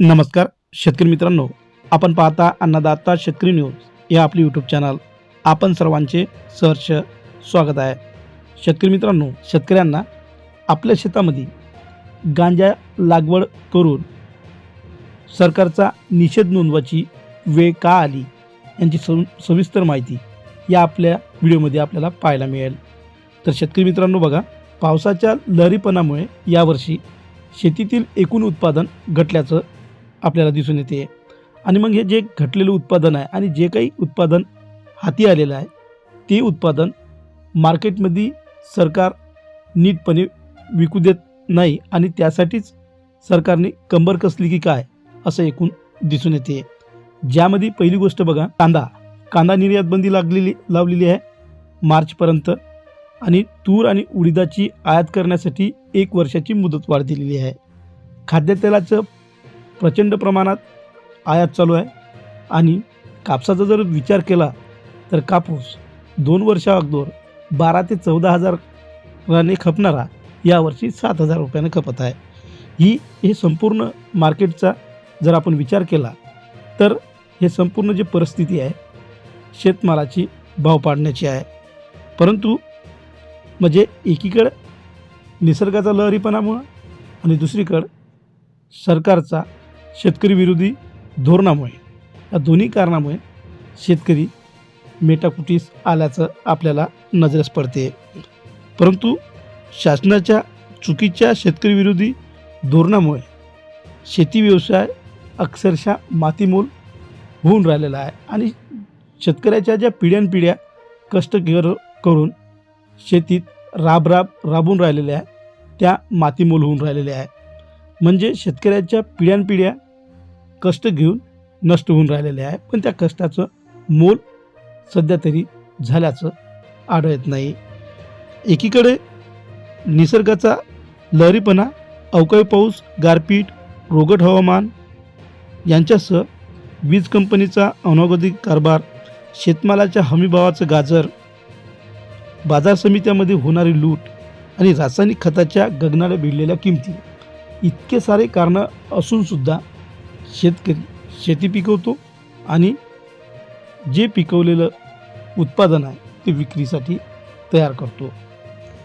नमस्कार शेतकरी मित्रांनो. आपण पाहता अन्नदाता शेतकरी न्यूज या आपली यूट्यूब चॅनल आपण सर्वांचे सहर्ष स्वागत आहे. शेतकरी मित्रांनो शेतकऱ्यांना आपल्या शेतामध्ये गांजा लागवड करून सरकारचा निषेध नोंदवायची वेळ का आली यांची सव सविस्तर माहिती या आपल्या व्हिडिओमध्ये आपल्याला पाहायला मिळेल. तर शेतकरी मित्रांनो बघा पावसाच्या लहरीपणामुळे यावर्षी शेतीतील एकूण उत्पादन घटल्याचं आपल्याला दिसून येते. आणि मग हे जे घटलेलं उत्पादन आहे आणि जे काही उत्पादन हाती आलेलं आहे ते उत्पादन मार्केटमध्ये सरकार नीटपणे विकू देत नाही आणि त्यासाठीच सरकारने कंबर कसली की काय असं एकूण दिसून येते. ज्यामध्ये पहिली गोष्ट बघा कांदा. कांदा निर्यात बंदी लागलेली लावलेली आहे मार्चपर्यंत आणि तूर आणि उडीदाची आयात करण्यासाठी एक वर्षाची मुदतवाढ दिलेली आहे. खाद्यतेलाचं प्रचंड प्रमाणात आयात चालू आहे. आणि कापसाचा जर विचार केला तर कापूस दोन वर्षा अगोदर बारा ते चौदा हजाराने खपणारा यावर्षी सात हजार रुपयाने खपत आहे. ही हे संपूर्ण मार्केटचा जर आपण विचार केला तर हे संपूर्ण जी परिस्थिती आहे शेतमालाची भाव पाडण्याची आहे. परंतु म्हणजे एकीकडं निसर्गाचा लहरीपणामुळं आणि दुसरीकडं सरकारचा शेतकरी विरोधी धोरणामुळे या दोन्ही कारणामुळे शेतकरी मेटाकुटीस आल्याचं आपल्याला नजरेस पडते परंतु शासनाच्या चुकीच्या शेतकरी विरोधी धोरणामुळे शेती व्यवसाय अक्षरशः मातीमोल होऊन राहिलेला आहे आणि शेतकऱ्याच्या ज्या पिढ्यानपिढ्या कष्ट कर करून शेतीत राब राब राबून राहिलेल्या आहे त्या मातीमोल होऊन राहिलेल्या आहे म्हणजे शेतकऱ्याच्या पिढ्यानपिढ्या कष्ट घेऊन नष्ट होऊन राहिलेले आहे. पण त्या कष्टाचं मोल सध्या तरी झाल्याचं आढळत नाही. एकीकडे निसर्गाचा लहरीपणा अवकाळी पाऊस गारपीट रोगट हवामान यांच्यासह वीज कंपनीचा अनवगतिक कारभार शेतमालाच्या हमीभावाचं गाजर बाजार समित्यामध्ये होणारी लूट आणि रासायनिक खताच्या गगनाला भिडलेल्या किमती इतके सारे कारणं असूनसुद्धा शेतकरी शेती पिकवतो आणि जे पिकवलेलं उत्पादन आहे ते विक्रीसाठी तयार करतो.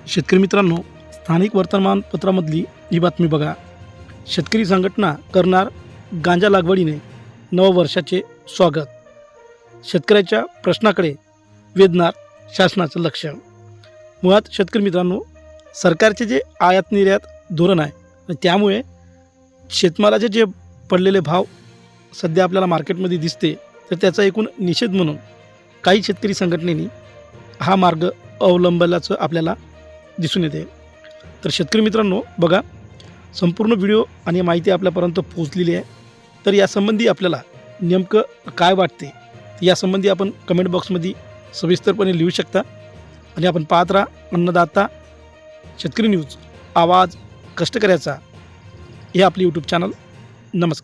शेतकरी मित्रांनो स्थानिक वर्तमानपत्रामधली ही बातमी बघा. शेतकरी संघटना करणार गांजा लागवडीने नववर्षाचे स्वागत. शेतकऱ्याच्या प्रश्नाकडे वेधणार शासनाचं लक्ष. मुळात शेतकरी मित्रांनो सरकारचे जे आयात निर्यात धोरण आहे त्यामुळे शेतमालाचे जे पडलेले भाव सध्या आपल्याला मार्केटमध्ये दिसते तर त्याचा एकूण निषेध म्हणून काही शेतकरी संघटनेनी हा मार्ग अवलंबल्याचं आपल्याला दिसून येते. तर शेतकरी मित्रांनो बघा संपूर्ण व्हिडिओ आणि माहिती आपल्यापर्यंत पोहोचलेली आहे. तर यासंबंधी आपल्याला नेमकं काय वाटते यासंबंधी आपण कमेंट बॉक्समध्ये सविस्तरपणे लिहू शकता. आणि आपण पाहत राहा अन्नदाता शेतकरी न्यूज आवाज कष्ट करायचा हे आपले यूट्यूब चॅनल नमस्कार.